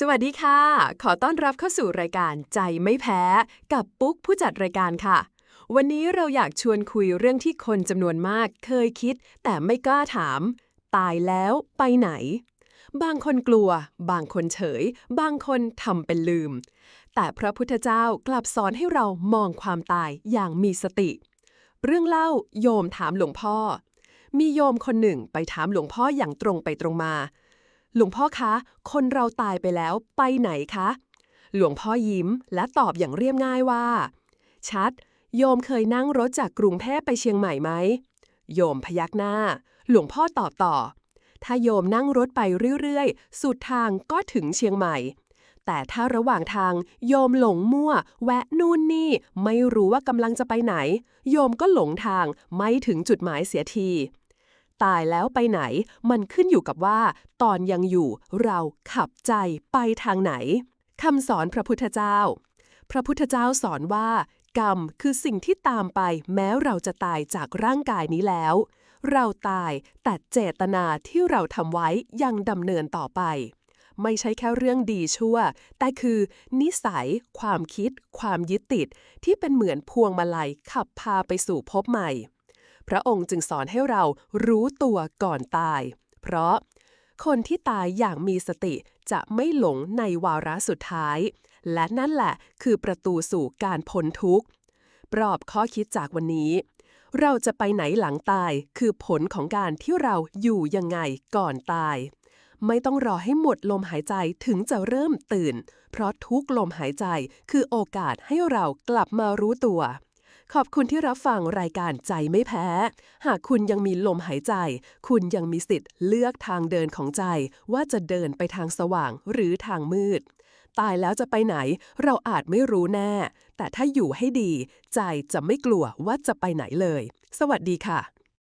สวัสดีค่ะ ขอต้อนรับเข้าสู่รายการใจไม่แพ้ กับปุ๊กผู้จัดรายการค่ะ วันนี้เราอยากชวนคุยเรื่องที่คนจำนวนมากเคยคิด แต่ไม่กล้าถาม ตายแล้วไปไหน บางคนกลัว บางคนเฉย บางคนทำเป็นลืม แต่พระพุทธเจ้ากลับสอนให้เรามองความตายอย่างมีสติ เรื่องเล่าโยมถามหลวงพ่อ มีโยมคนหนึ่งไปถามหลวงพ่ออย่างตรงไปตรงมา หลวงพ่อคะ คนเราตายไปแล้วไปไหนคะ หลวงพ่อยิ้มและตอบอย่างเรียบง่ายว่า ชัด โยมเคยนั่งรถจากกรุงเทพไปเชียงใหม่ไหม โยมพยักหน้า หลวงพ่อตอบต่อ ถ้าโยมนั่งรถไปเรื่อยๆ สุดทางก็ถึงเชียงใหม่ แต่ถ้าระหว่างทางโยมหลงมั่ว แวะนู่นนี่ ไม่รู้ว่ากำลังจะไปไหน โยมก็หลงทางไม่ถึงจุดหมายเสียที ตายแล้วไปไหน มันขึ้นอยู่กับว่า ตอนยังอยู่เราขับใจไปทางไหนคำสอนพระพุทธเจ้า พระพุทธเจ้าสอนว่า กรรมคือสิ่งที่ตามไป แม้เราจะตายจากร่างกายนี้แล้ว เราตายแต่เจตนาที่เราทำไว้ยังดำเนินต่อไป ไม่ใช่แค่เรื่องดีชั่ว แต่คือ นิสัย ความคิด ความยึดติด ที่เป็นเหมือนพวงมาลัยขับพาไปสู่ภพใหม่ พระองค์จึงสอนให้เรารู้ตัวก่อนตาย เพราะ คนที่ตายอย่างมีสติจะไม่หลงในวาระสุดท้าย และนั่นแหละคือประตูสู่การพ้นทุกข์ปลอบข้อคิดจากวันนี้ เราจะไปไหนหลังตายคือผลของการที่เราอยู่ยังไงก่อนตาย ไม่ต้องรอให้หมดลมหายใจถึงจะเริ่มตื่น เพราะทุกลมหายใจคือโอกาสให้เรากลับมารู้ตัว ขอบคุณที่รับฟังรายการใจไม่แพ้ หากคุณยังมีลมหายใจ คุณยังมีสิทธิ์เลือกทางเดินของใจ ว่าจะเดินไปทางสว่างหรือทางมืด ตายแล้วจะไปไหน เราอาจไม่รู้แน่ แต่ถ้าอยู่ให้ดี ใจจะไม่กลัวว่าจะไปไหนเลย สวัสดีค่ะ